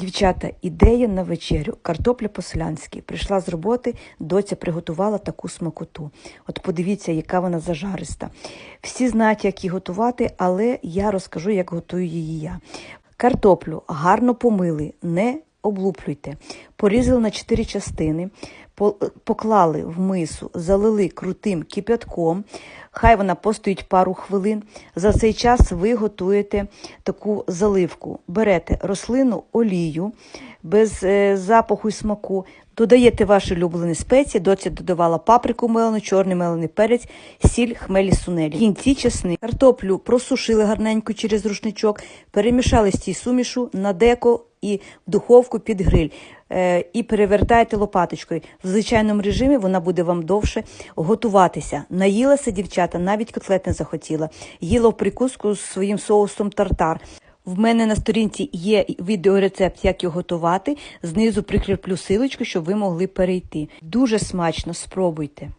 Дівчата, ідея на вечерю, картопля по-селянськи. Прийшла з роботи, доця приготувала таку смакоту. От подивіться, яка вона зажариста. Всі знають, як її готувати, але я розкажу, як готую її я. Картоплю гарно помили, не облуплюйте. Порізали на 4 частини, по- поклали в мису, залили крутим кипятком. Хай вона постоїть пару хвилин. За цей час ви готуєте таку заливку. Берете рослину олію без е, запаху і смаку, додаєте ваші улюблені спеції, доця додавала паприку мелену, чорний мелений перець, сіль, хмелі, сунелі. В кінці чесник. Картоплю просушили гарненько через рушничок, перемішали з цією сумішу на деко і в духовку під гриль. Е, і перевертаєте лопаточкою. В звичайному режимі вона буде вам довше готуватися. Наїлася дівчата, навіть котлет не захотіла. Їла в прикуску з своїм соусом тартар. В мене на сторінці є відеорецепт, як його готувати. Знизу прикріплю силочку, щоб ви могли перейти. Дуже смачно, спробуйте.